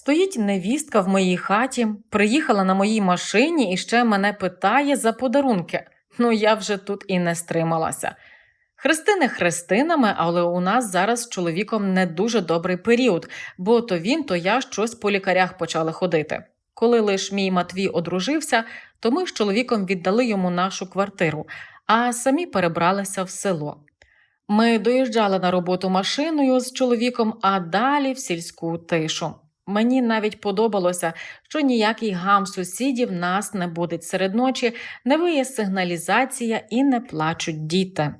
Стоїть невістка в моїй хаті, приїхала на моїй машині і ще мене питає за подарунки. Ну я вже тут і не стрималася. Хрестини хрестинами, але у нас зараз з чоловіком не дуже добрий період, бо то він, то я щось по лікарях почали ходити. Коли лиш мій Матвій одружився, то ми з чоловіком віддали йому нашу квартиру, а самі перебралися в село. Ми доїжджали на роботу машиною з чоловіком, а далі в сільську тишу. Мені навіть подобалося, що ніякий гам сусідів нас не буде серед ночі, не виє сигналізація і не плачуть діти.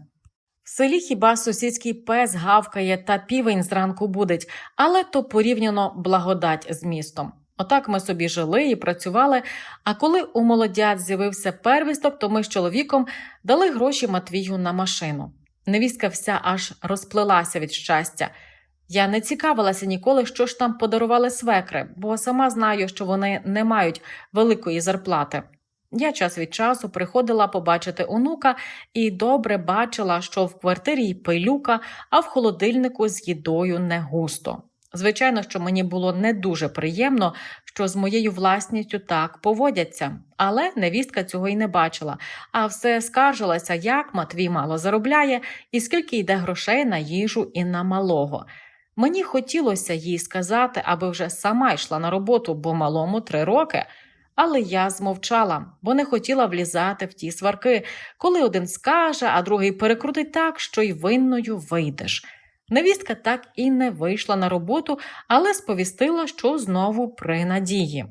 В селі хіба сусідський пес гавкає та півень зранку будить, але то порівняно благодать з містом. Отак ми собі жили і працювали. А коли у молодят з'явився первісток, то ми з чоловіком дали гроші Матвію на машину. Невістка вся аж розплилася від щастя. Я не цікавилася ніколи, що ж там подарували свекри, бо сама знаю, що вони не мають великої зарплати. Я час від часу приходила побачити онука і добре бачила, що в квартирі й пилюка, а в холодильнику з їдою не густо. Звичайно, що мені було не дуже приємно, що з моєю власністю так поводяться, але невістка цього й не бачила, а все скаржилася, як Матвій мало заробляє і скільки йде грошей на їжу і на малого. Мені хотілося їй сказати, аби вже сама йшла на роботу, бо малому три роки. Але я змовчала, бо не хотіла влізати в ті сварки, коли один скаже, а другий перекрутить так, що й винною вийдеш. Невістка так і не вийшла на роботу, але сповістила, що знову при надії.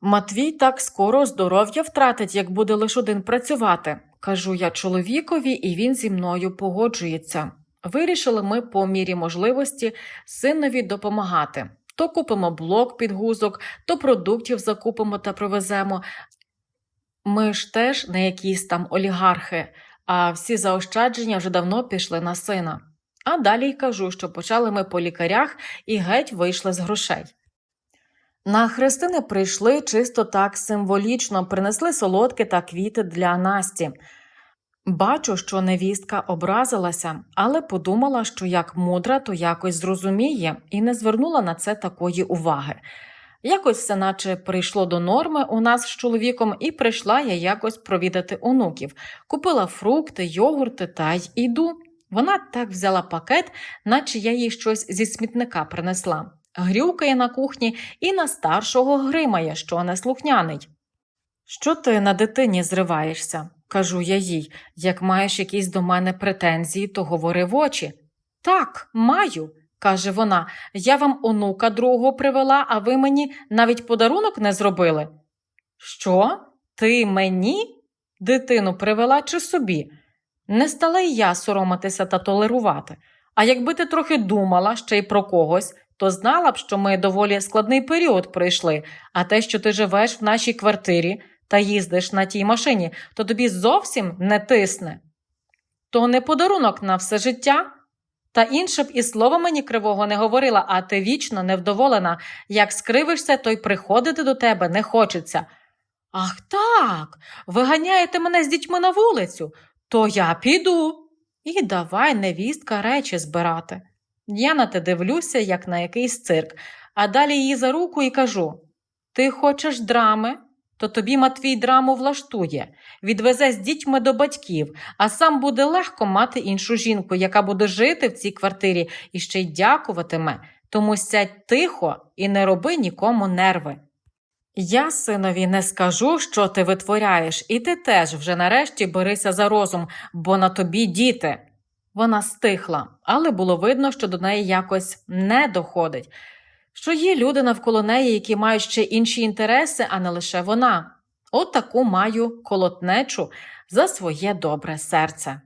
Матвій так скоро здоров'я втратить, як буде лише один працювати, кажу я чоловікові, і він зі мною погоджується. Вирішили ми по мірі можливості синові допомагати. То купимо блок під гузок, то продуктів закупимо та привеземо. Ми ж теж не якісь там олігархи, а всі заощадження вже давно пішли на сина. А далі й кажу, що почали ми по лікарях і геть вийшли з грошей. На хрестини прийшли чисто так символічно, принесли солодки та квіти для Насті. Бачу, що невістка образилася, але подумала, що як мудра, то якось зрозуміє, і не звернула на це такої уваги. Якось все наче прийшло до норми у нас з чоловіком, і прийшла я якось провідати онуків. Купила фрукти, йогурти та й іду. Вона так взяла пакет, наче я їй щось зі смітника принесла. Грюкає на кухні і на старшого гримає, що неслухняний. Що ти на дитині зриваєшся? Кажу я їй. Як маєш якісь до мене претензії, то говори в очі. Так, маю, каже вона. Я вам онука другого привела, а ви мені навіть подарунок не зробили. Що? Ти мені? Дитину привела чи собі? Не стала й я соромитися та толерувати. А якби ти трохи думала ще й про когось, то знала б, що ми доволі складний період пройшли, а те, що ти живеш в нашій квартирі та їздиш на тій машині, то тобі зовсім не тисне. То не подарунок на все життя. Та інше б і слова мені кривого не говорила, а ти вічно невдоволена. Як скривишся, то й приходити до тебе не хочеться. Ах так, ви ганяєте мене з дітьми на вулицю, то я піду. І давай, невістка, речі збирати. Я на те дивлюся, як на якийсь цирк, а далі її за руку і кажу: Ти хочеш драми? То тобі Матвій драму влаштує, відвезе з дітьми до батьків, а сам буде легко мати іншу жінку, яка буде жити в цій квартирі і ще й дякуватиме. Тому сядь тихо і не роби нікому нерви. Я синові не скажу, що ти витворяєш, і ти теж вже нарешті берися за розум, бо на тобі діти. Вона стихла, але було видно, що до неї якось не доходить, що є люди навколо неї, які мають ще інші інтереси, а не лише вона. От таку маю колотнечу за своє добре серце.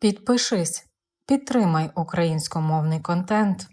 Підпишись, підтримай українськомовний контент.